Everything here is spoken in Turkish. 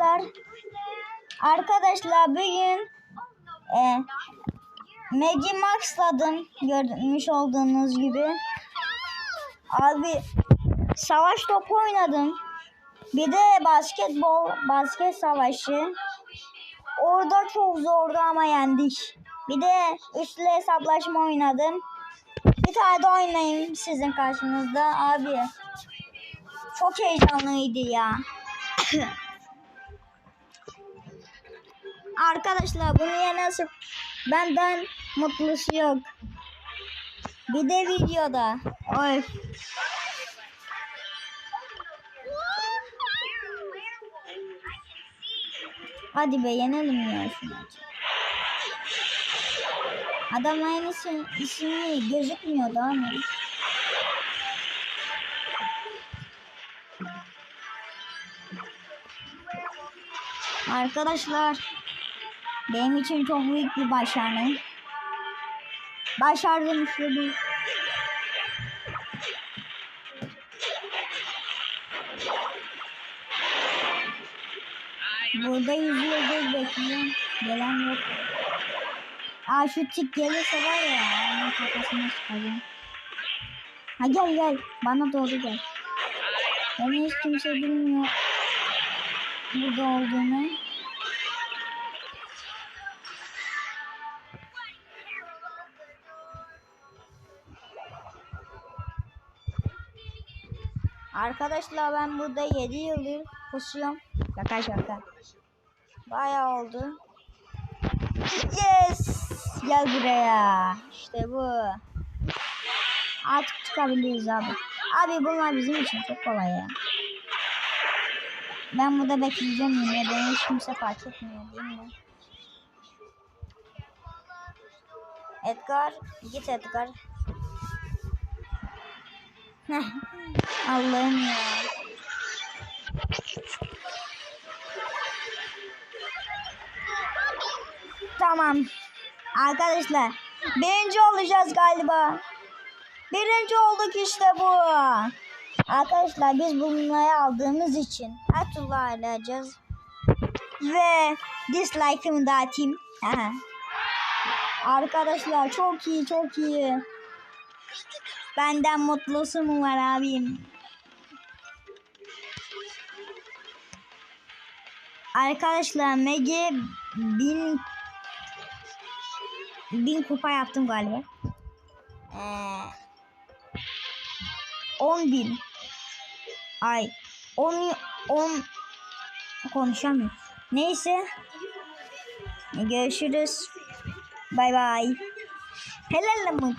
Arkadaşlar Arkadaşlar bugün e, Megi Max'ladım görmüş olduğunuz gibi. Abi savaş topu oynadım. Bir de basketbol, basket savaşı. Orada çok zordu ama yendik. Bir de üçlü hesaplaşma oynadım. Bir tane de oynayayım sizin karşınızda abi. Çok heyecanlıydı ya. Arkadaşlar bunu yenerse benden mutlusu yok. Bir de videoda. Oy. Hadi be yenelim ya şunu. Adamların isim, ismi gözükmüyordu ama. Arkadaşlar benim için çok büyük bir başarı. Başardım işte bu. Burada yüzüyoruz bekliyorum. Gelen yok. Aa şu tik gelirse var ya onun kafasına sıkacağım. Ha gel gel bana doğru gel. Beni hiç kimse bilmiyor burada olduğunu. Arkadaşlar ben burada 7 yıldır pusuyorum. Şaka şaka. Bayağı oldu. Yes! Gel buraya. İşte bu. Artık çıkabiliriz abi. Abi bunlar bizim için çok kolay ya. Ben burada bekleyeceğim yine. Beni hiç kimse fark etmiyor değil mi? Edgar. Git Edgar. Allah'ım ya. Tamam. Arkadaşlar. Birinci olacağız galiba. Birinci olduk işte bu. Arkadaşlar biz bunları aldığımız için her türlü alacağız. Ve dislike'ımı da atayım. Aha. Arkadaşlar çok iyi çok iyi. Benden mutlusu mu var abim? Arkadaşlar Megi bin bin kupa yaptım galiba. Ee, 10 bin. Ay 10 10 konuşamıyorum. Neyse. Görüşürüz. Bay bay. Helal mı?